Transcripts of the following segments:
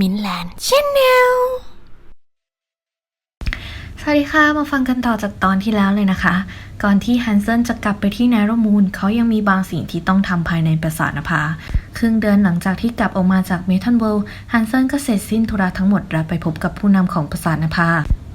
มินแลนด์ชแนลสวัสดีค่ะ มาฟังกันต่อจากตอนที่แล้วเลยนะคะ ก่อนที่ฮันเซนจะกลับไปที่แนโรมูนเขายังมีบางสิ่งที่ต้องทำภายในปราสาทนภาครึ่งเดือนหลังจากที่กลับออกมาจากเมทัลเวิลด์ฮันเซนก็เสร็จสิ้นธุระทั้งหมดและไปพบกับผู้นำของปราสาทนภา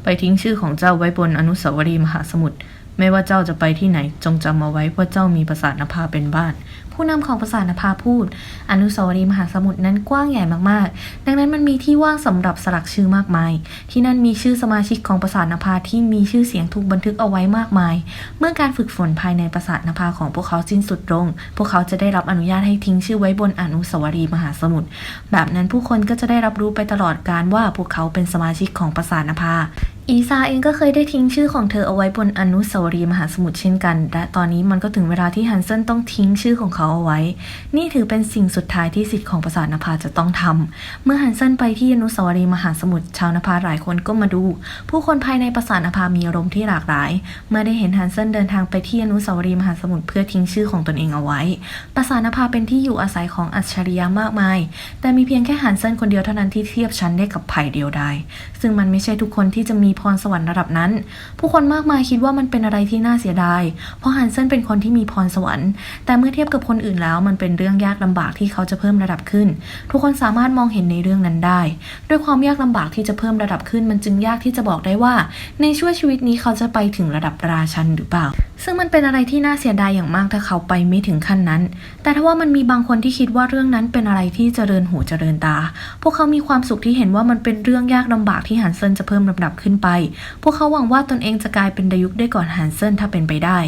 ไปทิ้งชื่อของเจ้าไว้บนอนุสาวรีย์มหาสมุทร ไม่ว่าเจ้าจะไปที่ไหน จงจำเอาไว้ว่าเจ้ามีปราสาทนภาเป็นบ้าน ผู้นำของปราสาทนภาพูด อนุสาวรีย์มหาสมุทรนั้นกว้างใหญ่มากๆ ดังนั้นมันมีที่ว่างสำหรับสลักชื่อมากมาย ที่นั่นมีชื่อสมาชิกของปราสาทนภาที่มีชื่อเสียงถูกบันทึกเอาไว้มากมาย เมื่อการฝึกฝนภายในปราสาทนภาของพวกเขาสิ้นสุดลง พวกเขาจะได้รับอนุญาตให้ทิ้งชื่อไว้บนอนุสาวรีย์มหาสมุทรแบบนั้นผู้คนก็จะได้รับรู้ไปตลอดการว่าพวกเขาเป็นสมาชิกของปราสาทนภา อีซาเองก็เคยได้ทิ้งชื่อของเธอเอาไว้บนอนุสาวรีย์มหาสมุทรเช่นกัน และตอนนี้มันก็ถึงเวลาที่ฮันเซนต้องทิ้งชื่อของเขาเอาไว้ นี่ถือเป็นสิ่งสุดท้ายที่สิทธิ์ของปราสาทนภาจะต้องทำเมื่อฮันเซนไปที่อนุสาวรีย์มหาสมุทรชาวนภาหลายคนก็มาดู ผู้คนภายในปราสาทนภามีอารมณ์ที่หลากหลาย เมื่อได้เห็นฮันเซนเดินทางไปที่อนุสาวรีย์มหาสมุทรเพื่อทิ้งชื่อของตนเองเอาไว้ ปราสาทนภาเป็นที่อยู่อาศัยของอัจฉริยะมากมาย แต่มีเพียงแค่ฮันเซนคนเดียวเท่านั้นที่เทียบชั้นได้กับไผ่เดียวดายซึ่งมันไม่ใช่ทุกคนที่จะมีพรสวรรค์ระดับนั้น ผู้คนมากมายคิดว่ามันเป็นอะไรที่น่าเสียดาย เพราะฮันเซนเป็นคนที่มีพรสวรรค์ แต่เมื่อเทียบกับคนอื่นแล้ว มันเป็นเรื่องยากลำบากที่เขาจะเพิ่มระดับขึ้น ทุกคนสามารถมองเห็นในเรื่องนั้นได้ ด้วยความยากลำบากที่จะเพิ่มระดับขึ้น มันจึงยากที่จะบอกได้ว่า ในช่วงชีวิตนี้เขาจะไปถึงระดับราชันหรือเปล่า ซึ่งมันเป็นอะไรที่น่าเสียดายอย่างมากถ้าเขาไปไม่ถึงขั้นนั้น แต่ถ้าว่ามันมีบางคนที่คิดว่าเรื่องนั้นเป็นอะไรที่เจริญหูเจริญตา พวกเขามีความสุขที่เห็นว่ามันเป็นเรื่องยากลำบากที่ฮันเซนจะเพิ่มลำดับขึ้นไป พวกเขาหวังว่าตนเองจะกลายเป็นดยุกได้ก่อนฮันเซนถ้าเป็นไปได้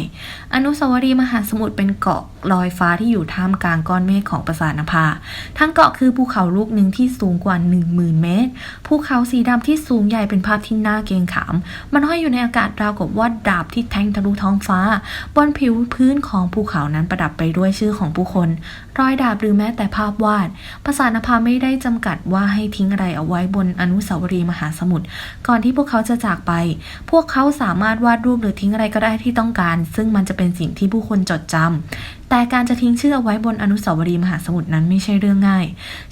อนุสาวรีย์มหาสมุทรเป็นเกาะลอยฟ้าที่อยู่ท่ามกลางก้อนเมฆของปราสาทนภา ทั้งเกาะคือภูเขาลูกหนึ่งที่สูงกว่า 10,000 เมตร ภูเขาสีดำที่สูงใหญ่เป็นภาพที่น่าเกรงขาม มันห้อยอยู่ในอากาศราวกับว่าดาบที่แทงทะลุท้องฟ้าบนผิวพื้นของภูเขานั้นประดับไปด้วยชื่อของผู้คน รอยดาบหรือแม้แต่ภาพวาด ภาษาทนภาไม่ได้จำกัดว่าให้ทิ้งอะไรเอาไว้บนอนุสาวรีย์มหาสมุทร ก่อนที่พวกเขาจะจากไป พวกเขาสามารถวาดรูปหรือทิ้งอะไรก็ได้ที่ต้องการ ซึ่งมันจะเป็นสิ่งที่ผู้คนจดจำแต่การจะทิ้งชื่อเอาไว้บนอนุสาวรีย์มหาสมุทรนั้นไม่ใช่เรื่องง่าย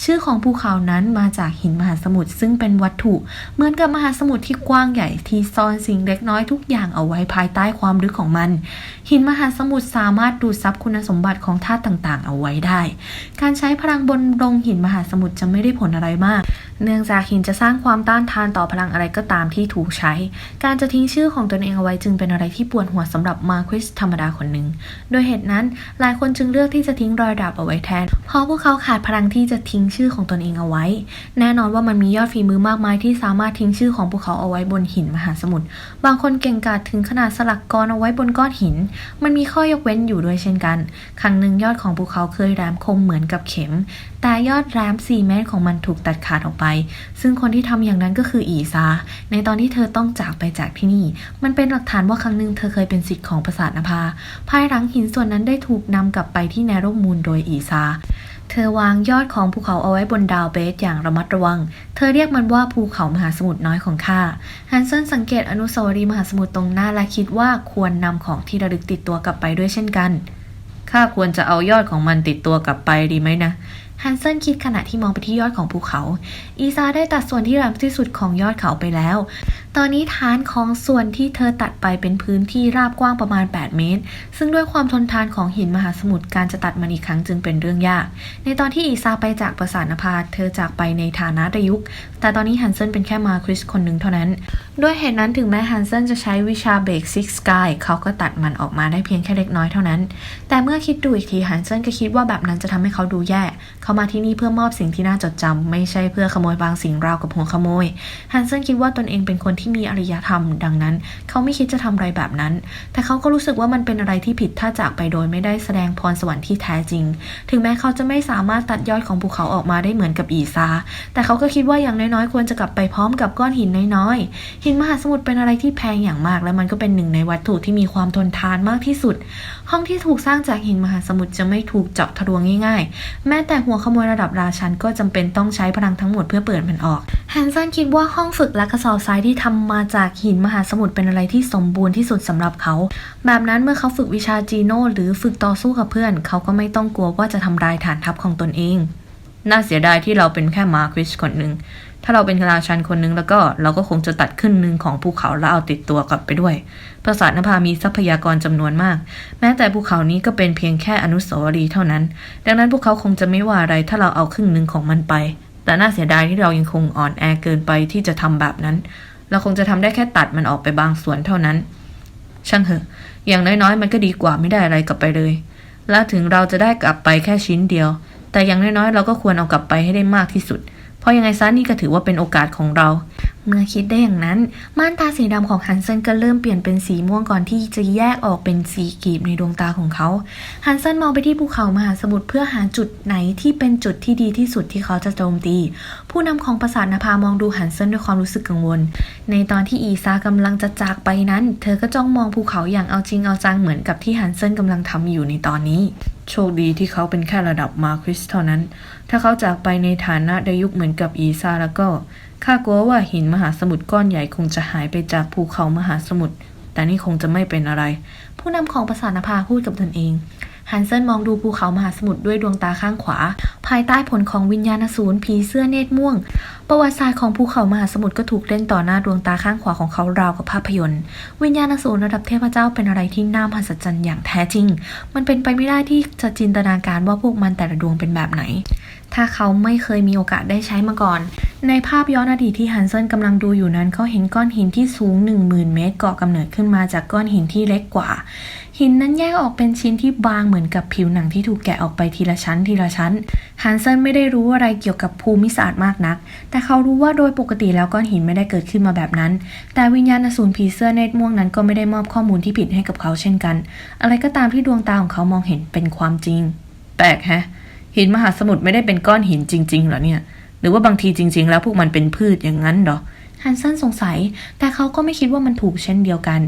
ชื่อของภูเขานั้นมาจากหินมหาสมุทรซึ่งเป็นวัตถุ เหมือนกับมหาสมุทรที่กว้างใหญ่ที่ซ่อนสิ่งเล็กน้อยทุกอย่างเอาไว้ภายใต้ความลึกของมัน หินมหาสมุทรสามารถดูดซับคุณสมบัติของธาตุต่างๆ เอาไว้ได้ การใช้พลังบนดงหินมหาสมุทรจะไม่ได้ผลอะไรมาก เนื่องจากหินจะสร้างความต้านทานต่อพลังอะไรก็ตามที่ถูกใช้ การจะทิ้งชื่อของตนเองเอาไว้จึงเป็นอะไรที่ปวดหัวสำหรับมาคริสธรรมดาคนหนึ่ง โดยเหตุนั้นหลายคนจึงเลือกที่จะทิ้งรอยดาบเอาไว้แทน เพราะพวกเขาขาดพลังที่จะทิ้งชื่อของตนเองเอาไว้ แน่นอนว่ามันมียอดฝีมือมากมายที่สามารถทิ้งชื่อของพวกเขาเอาไว้บนหินมหาสมุทร บางคนเก่งกาจถึงขนาดสลักกรเอาไว้บนก้อนหิน มันมีข้อยกเว้นอยู่ด้วยเช่นกัน ครั้งหนึ่งยอดของภูเขาเคยแหลมคมเหมือนกับเข็ม แต่ยอดแหลม4เมตรของมันถูกตัดขาดออกไปซึ่งคนที่ทำอย่างนั้นก็คืออีซา ในตอนที่เธอต้องจากไปจากที่นี่ มันเป็นหลักฐานว่าครั้งหนึ่งเธอเคยเป็นสิทธิ์ของปราสาทนภา ภายหลังหินส่วนนั้นได้ถูกนำกลับไปที่แนโรมูนโดยอีซาเธอวางยอดของภูเขาเอาไว้บนดาวเบสอย่างระมัดระวัง เธอเรียกมันว่าภูเขามหาสมุทรน้อยของข้า ฮันเซนสังเกตอนุสาวรีย์มหาสมุทรตรงหน้าและคิดว่าควรนำของที่ระลึกติดตัวกลับไปด้วยเช่นกัน ข้าควรจะเอายอดของมันติดตัวกลับไปดีไหมนะ ฮันเซนคิดขณะที่มองไปที่ยอดของภูเขา อีซาได้ตัดส่วนที่แหลมที่สุดของยอดเขาไปแล้ว ตอนนี้ฐานของส่วนที่เธอตัดไปเป็นพื้นที่ราบกว้างประมาณ 8 เมตร ซึ่งด้วยความทนทานของหินมหาสมุทรการจะตัดมันอีกครั้งจึงเป็นเรื่องยาก ในตอนที่อีซาไปจากปราสาทนภาเธอจากไปในฐานะดายุกแต่ตอนนี้ฮันเซนเป็นแค่มาคริสคนหนึ่งเท่านั้น ด้วยเหตุนั้นถึงแม้ฮันเซนจะใช้วิชาเบรกซิกสกายเขาก็ตัดมันออกมาได้เพียงแค่เล็กน้อยเท่านั้น แต่เมื่อคิดดูอีกทีฮันเซนก็คิดว่าแบบนั้นจะทำให้เขาดูแย่ เขามาที่นี่เพื่อมอบสิ่งที่น่าจดจำไม่ใช่เพื่อขโมยบางสิ่งราวกับหัวขโมยฮันเซนคิดว่าตนเองเป็นคนที่ที่มีอารยธรรม ดังนั้น เขาไม่คิดจะทำอะไรแบบนั้น แต่เขาก็รู้สึกว่ามันเป็นอะไรที่ผิดถ้าจากไปโดยไม่ได้แสดงพรสวรรค์ที่แท้จริง ถึงแม้เขาจะไม่สามารถตัดยอดของภูเขาออกมาได้เหมือนกับอีซา แต่เขาก็คิดว่าอย่างน้อยๆ ควรจะกลับไปพร้อมกับก้อนหินน้อยๆ หินมหาสมุทรเป็นอะไรที่แพงอย่างมาก และมันก็เป็นหนึ่งในวัตถุที่มีความทนทานมากที่สุดห้องที่ถูกสร้างจากหินมหาสมุทรจะไม่ถูกเจาะทะลวงง่ายๆ แม้แต่หัวขโมยระดับราชันก็จำเป็นต้องใช้พลังทั้งหมดเพื่อเปิดมันออกแฮนซันคิดว่าห้องฝึกและกระสอบทรายที่ทำมาจากหินมหาสมุทรเป็นอะไรที่สมบูรณ์ที่สุดสำหรับเขา แบบนั้นเมื่อเขาฝึกวิชาจีโน่หรือฝึกต่อสู้กับเพื่อน เขาก็ไม่ต้องกลัวว่าจะทำลายฐานทัพของตนเอง น่าเสียดายที่เราเป็นแค่มาควิชคนหนึ่ง ถ้าเราเป็นราชันคนหนึ่งแล้วก็เราก็คงจะตัดครึ่งหนึ่งของภูเขาแล้วเอาติดตัวกลับไปด้วย ปราสาทนภามีทรัพยากรจำนวนมาก แม้แต่ภูเขานี้ก็เป็นเพียงแค่อนุสาวรีย์เท่านั้น ดังนั้นพวกเขาคงจะไม่ว่าอะไรถ้าเราเอาครึ่งหนึ่งของมันไป แต่น่าเสียดายที่เรายังคงอ่อนแอเกินไปที่จะทำแบบนั้น เราคงจะทำได้แค่ตัดมันออกไปบางส่วนเท่านั้น ช่างเถอะ อย่างน้อยๆ มันก็ดีกว่าไม่ได้อะไรกลับไปเลย และถึงเราจะได้กลับไปแค่ชิ้นเดียว แต่อย่างน้อยๆ เราก็ควรเอากลับไปให้ได้มากที่สุด เพราะยังไงซะนี่ก็ถือว่าเป็นโอกาสของเรา เมื่อคิดได้อย่างนั้น ม่านตาสีดำของฮันเซนก็เริ่มเปลี่ยนเป็นสีม่วงก่อนที่จะแยกออกเป็นสีกรีบในดวงตาของเขา ฮันเซนมองไปที่ภูเขามหาสมุทรเพื่อหาจุดไหนที่เป็นจุดที่ดีที่สุดที่เขาจะโจมตี ผู้นำของปราสาทนภามองดูฮันเซนด้วยความรู้สึกกังวล ในตอนที่อีซากำลังจะจากไปนั้น เธอก็จ้องมองภูเขาอย่างเอาจริงเอาจังเหมือนกับที่ฮันเซนกำลังทำอยู่ในตอนนี้ โชคดีที่เขาเป็นแค่ระดับมาคริสเท่านั้น ถ้าเขาจากไปในฐานะดายุคเหมือนกับอีซาแล้วก็ข้ากลัวว่าหินมหาสมุทรก้อนใหญ่คงจะหายไปจากภูเขามหาสมุทรแต่นี่คงจะไม่เป็นอะไร ผู้นำของประสานภาพูดกับตนเองฮันเซนมองดูภูเขามหาสมุทรด้วยดวงตาข้างขวา ภายใต้ผลของวิญญาณสูรผีเสื้อเนตรม่วง ประวัติศาสตร์ของภูเขามหาสมุทรก็ถูกเล่นต่อหน้าดวงตาข้างขวาของเขาราวกับภาพยนตร์ วิญญาณสูรระดับเทพเจ้าเป็นอะไรที่น่ามหัศจรรย์อย่างแท้จริง มันเป็นไปไม่ได้ที่จะจินตนาการว่าพวกมันแต่ละดวงเป็นแบบไหน ถ้าเขาไม่เคยมีโอกาสได้ใช้มาก่อน ในภาพย้อนอดีตที่ฮันเซนกำลังดูอยู่นั้นเขาเห็นก้อนหินที่สูง 10,000 เมตรก่อกำเนิดขึ้นมาจากก้อนหินที่เล็กกว่า หินนั้นแยกออกเป็นชิ้นที่บางเหมือนกับผิวหนังที่ถูกแกะออกไปทีละชั้นทีละชั้นฮันเซนไม่ได้รู้อะไรเกี่ยวกับภูมิศาสตร์มากนัก แต่เขารู้ว่าโดยปกติแล้วก้อนหินไม่ได้เกิดขึ้นมาแบบนั้น แต่วิญญาณอสูรผีเสื้อเนตรม่วงนั้นก็ไม่ได้มอบข้อมูลที่ผิดให้กับเขาเช่นกัน อะไรก็ตามที่ดวงตาของเขามองเห็นเป็นความจริง แปลกแฮะ หินมหาสมุทรไม่ได้เป็นก้อนหินจริงๆหรอเนี่ย หรือว่าบางทีจริง ๆ แล้วพวกมันเป็นพืชอย่างนั้นหรอฮันเซนสงสัย แต่เขาก็ไม่คิดว่ามันถูกเช่นเดียวกัน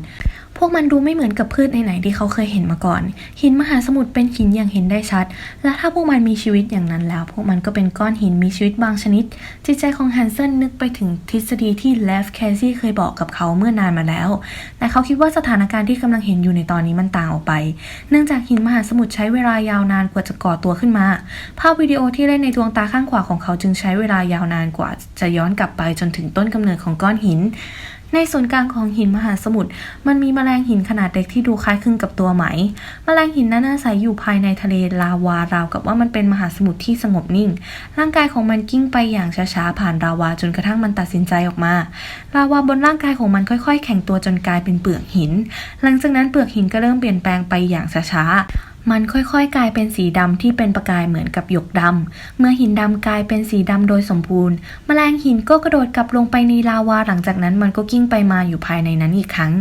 พวกมันดูไม่เหมือนกับพืชไหนๆที่เขาเคยเห็นมาก่อน หินมหาสมุทรเป็นหินอย่างเห็นได้ชัด และถ้าพวกมันมีชีวิตอย่างนั้นแล้ว พวกมันก็เป็นก้อนหินมีชีวิตบางชนิด จิตใจของฮันเซนนึกไปถึงทฤษฎีที่เลฟแคซี่เคยบอกกับเขาเมื่อนานมาแล้ว แต่เขาคิดว่าสถานการณ์ที่กำลังเห็นอยู่ในตอนนี้มันต่างออกไป เนื่องจากหินมหาสมุทรใช้เวลายาวนานกว่าจะก่อตัวขึ้นมา ภาพวิดีโอที่เล่นในดวงตาข้างขวาของเขาจึงใช้เวลายาวนานกว่า จะย้อนกลับไปจนถึงต้นกำเนิดของก้อนหิน ในศูนย์กลางของหินมหาสมุทรมันมีแมลงหินขนาดเล็กที่ดูคล้ายคลึงกับตัวไหม แมลงหินนั้นอาศัยอยู่ภายในทะเลลาวาราวกับว่ามันเป็นมหาสมุทรที่สงบนิ่ง ร่างกายของมันกิ้งไปอย่างช้าๆผ่านลาวาจนกระทั่งมันตัดสินใจออกมา ลาวาบนร่างกายของมันค่อย ๆ แข็งตัวจนกลายเป็นเปลือกหิน หลังจากนั้นเปลือกหินก็เริ่มเปลี่ยนแปลงไปอย่างช้าๆ มันค่อยๆ กลายเป็นสีดำที่เป็นประกายเหมือนกับหยกดำ เมื่อหินดำกลายเป็นสีดำโดยสมบูรณ์ แมลงหินก็กระโดดกลับลงไปในลาวา หลังจากนั้นมันก็กิ้งไปมาอยู่ภายในนั้นอีกครั้ง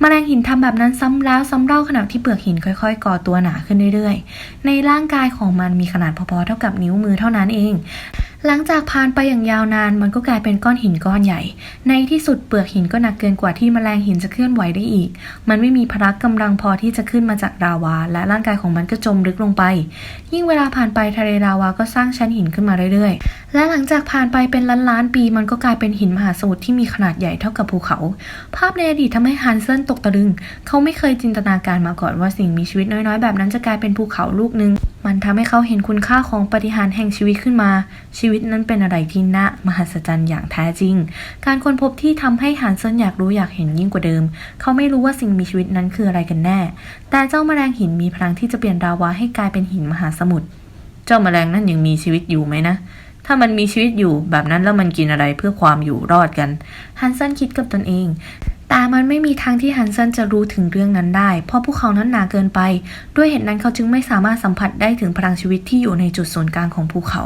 แมลงหินทำแบบนั้นซ้ำแล้วซ้ำเล่าขณะที่เปลือกหินค่อยๆ ก่อตัวหนาขึ้นเรื่อยๆ ในร่างกายของมันมีขนาดพอๆ เท่ากับนิ้วมือเท่านั้นเอง หลังจากผ่านไปอย่างยาวนานมันก็กลายเป็นก้อนหินก้อนใหญ่ ในที่สุดเปลือกหินก็หนักเกินกว่าที่แมลงหินจะเคลื่อนไหวได้อีก มันไม่มีพละกำลังพอที่จะขึ้นมาจากลาวา และร่างกายของมันก็จมลึกลงไป ยิ่งเวลาผ่านไปทะเลลาวาก็สร้างชั้นหินขึ้นมาเรื่อยๆ และหลังจากผ่านไปเป็นล้านล้านๆปี มันก็กลายเป็นหินมหาสมุทรที่มีขนาดใหญ่เท่ากับภูเขา ภาพในอดีตทำให้ฮันเซนตกตะลึง เขาไม่เคยจินตนาการมาก่อนว่าสิ่งมีชีวิตน้อยๆ แบบนั้นจะกลายเป็นภูเขาลูกหนึ่ง มันทำให้เขาเห็นคุณค่าของปฏิหารแห่งชีวิตขึ้นมา ชีวิตนั้นเป็นอะไรที่น่ามหัศจรรย์อย่างแท้จริง การค้นพบที่ทำให้ฮันเซนอยากรู้อยากเห็นยิ่งกว่าเดิม เขาไม่รู้ว่าสิ่งมีชีวิตนั้นคืออะไรกันแน่ แต่เจ้าแมลงหินมีพลังที่จะเปลี่ยนลาวาให้กลายเป็นหินมหาสมุทร เจ้าแมลงนั่นยังมีชีวิตอยู่ไหมนะ ถ้ามันมีชีวิตอยู่แบบนั้นแล้วมันกินอะไรเพื่อความอยู่รอดกัน ฮันเซนคิดกับตนเอง แต่มันไม่มีทางที่ฮันเซนจะรู้ถึงเรื่องนั้นได้ เพราะภูเขานั้นหนาเกินไป ด้วยเหตุนั้นเขาจึงไม่สามารถสัมผัสได้ถึงพลังชีวิตที่อยู่ในจุดศูนย์กลางของภูเขา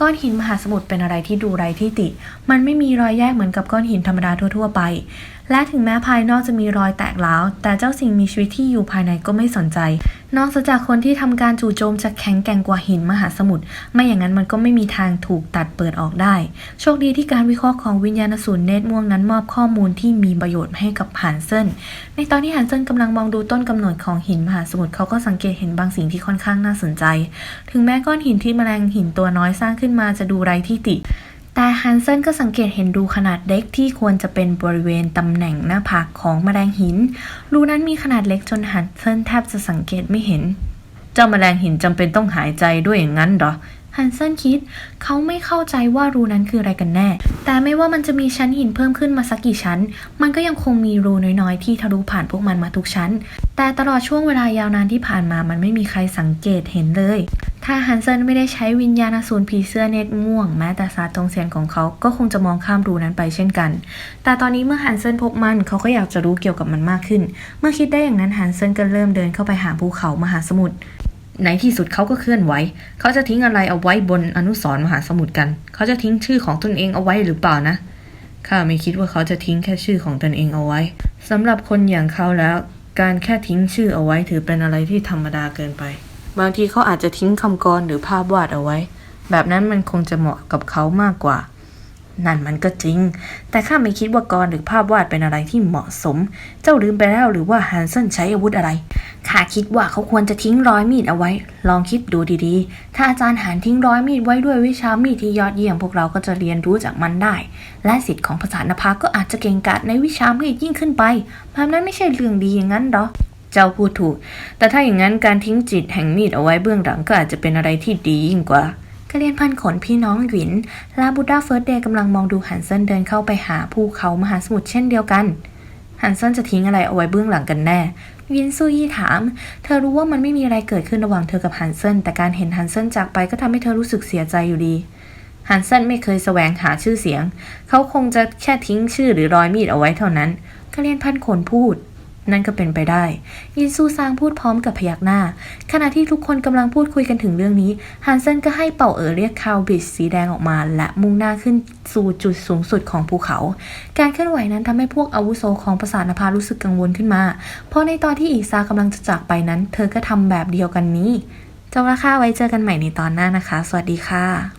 ก้อนหินมหาสมุทรเป็นอะไรที่ดูไร้ที่ติ มันไม่มีรอยแยกเหมือนกับก้อนหินธรรมดาทั่ว ๆ ไป และถึงแม้ภายนอกจะมีรอยแตกร้าว แต่เจ้าสิ่งมีชีวิตที่อยู่ภายในก็ไม่สนใจ นอกจากคนที่ทำการจู่โจมจะแข็งแกร่งกว่าหินมหาสมุทรไม่อย่างนั้นมันก็ไม่มีทางถูกตัดเปิดออกได้ โชคดีที่การวิเคราะห์ของวิญญาณสูรเนตรม่วงนั้นมอบข้อมูลที่มีประโยชน์ให้กับฮันเซนในตอนที่ฮันเซนกำลังมองดูต้นกำเนิดของหินมหาสมุทรเขาก็สังเกตเห็นบางสิ่งที่ค่อนข้างน่าสนใจ ถึงแม้ก้อนหินที่แมลงหินตัวน้อยสร้างขึ้นมาจะดูไร้ที่ติ แต่ฮันเซนก็สังเกตเห็นรูขนาดเล็กที่ควรจะเป็นบริเวณตำแหน่งหน้าผากของแมลงหิน รูนั้นมีขนาดเล็กจนฮันเซนแทบจะสังเกตไม่เห็น เจ้าแมลงหินจำเป็นต้องหายใจด้วยอย่างนั้นเหรอ ฮันเซนคิดเขาไม่เข้าใจว่ารูนั้นคืออะไรกันแน่ แต่ไม่ว่ามันจะมีชั้นหินเพิ่มขึ้นมาสักกี่ชั้น มันก็ยังคงมีรูน้อยๆ ที่ทะลุผ่านพวกมันมาทุกชั้น แต่ตลอดช่วงเวลายาวนานที่ผ่านมามันไม่มีใครสังเกตเห็นเลย ถ้าฮันเซนไม่ได้ใช้วิญญาณสูรผีเสื้อเนตม่วง แม้แต่ศาตรงเสียนของเขาก็คงจะมองข้ามรูนั้นไปเช่นกัน แต่ตอนนี้เมื่อฮันเซนพบมันเขาก็อยากจะรู้เกี่ยวกับมันมากขึ้น เมื่อคิดได้อย่างนั้นฮันเซนก็เริ่มเดินเข้าไปหาภูเขามหาสมุทร ในที่สุดเขาก็เคลื่อนไหว เขาจะทิ้งอะไรเอาไว้บนอนุสรมหาสมุทรกัน เขาจะทิ้งชื่อของตนเองเอาไว้หรือเปล่านะ ข้าไม่คิดว่าเขาจะทิ้งแค่ชื่อของตนเองเอาไว้สำหรับคนอย่างเขาแล้ว การแค่ทิ้งชื่อเอาไว้ถือเป็นอะไรที่ธรรมดาเกินไป บางทีเขาอาจจะทิ้งคำกรหรือภาพวาดเอาไว้ แบบนั้นมันคงจะเหมาะกับเขามากกว่า นั่นมันก็จริง แต่ข้าไม่คิดว่ากรหรือภาพวาดเป็นอะไรที่เหมาะสม เจ้าลืมไปแล้วหรือว่าฮันเซนใช้อาวุธอะไร ข้าคิดว่าเขาควรจะทิ้งรอยมีดเอาไว้ ลองคิดดูดีๆ ถ้าอาจารย์หานทิ้งรอยมีดไว้ด้วยวิชามีดที่ยอดเยี่ยมพวกเราก็จะเรียนรู้จากมันได้ และสิทธิ์ของภาษานภาก็อาจจะเก่งกาจในวิชามีดยิ่งขึ้นไปแบบนั้นไม่ใช่เรื่องดีอย่างนั้นหรอ เจ้าพูดถูก แต่ถ้าอย่างนั้นการทิ้งจิตแห่งมีดเอาไว้เบื้องหลังก็อาจจะเป็นอะไรที่ดียิ่งกว่ากระเรียนพันขนพี่น้องหวินละบูดาเฟิร์สเดย์กำลังมองดูฮันเซนเดินเข้าไปหาภูเขามหาสมุทรเช่นเดียวกันฮันเซนจะทิ้งอะไรเอาไว้เบื้องหลังกันแน่ วินซูยี่ถาม เธอรู้ว่ามันไม่มีอะไรเกิดขึ้นระหว่างเธอกับฮันเซนแต่การเห็นฮันเซนจากไปก็ทำให้เธอรู้สึกเสียใจอยู่ดีฮันเซนไม่เคยแสวงหาชื่อเสียง เขาคงจะแค่ทิ้งชื่อหรือรอยมีดเอาไว้เท่านั้นกาเรียนพันขนพูด นั่นก็เป็นไปได้ ยินซูซางพูดพร้อมกับพยักหน้า ขณะที่ทุกคนกำลังพูดคุยกันถึงเรื่องนี้ ฮันเซนก็ให้เป่าเอ๋อเรียกคาวบิชสีแดงออกมา และมุ่งหน้าขึ้นสู่จุดสูงสุดของภูเขา การเคลื่อนไหวนั้นทำให้พวกอาวุโสของประสาทนภารู้สึกกังวลขึ้นมา เพราะในตอนที่อีซากำลังจะจากไปนั้น เธอก็ทำแบบเดียวกันนี้จงราค่าไว้เจอกันใหม่ในตอนหน้านะคะ สวัสดีค่ะ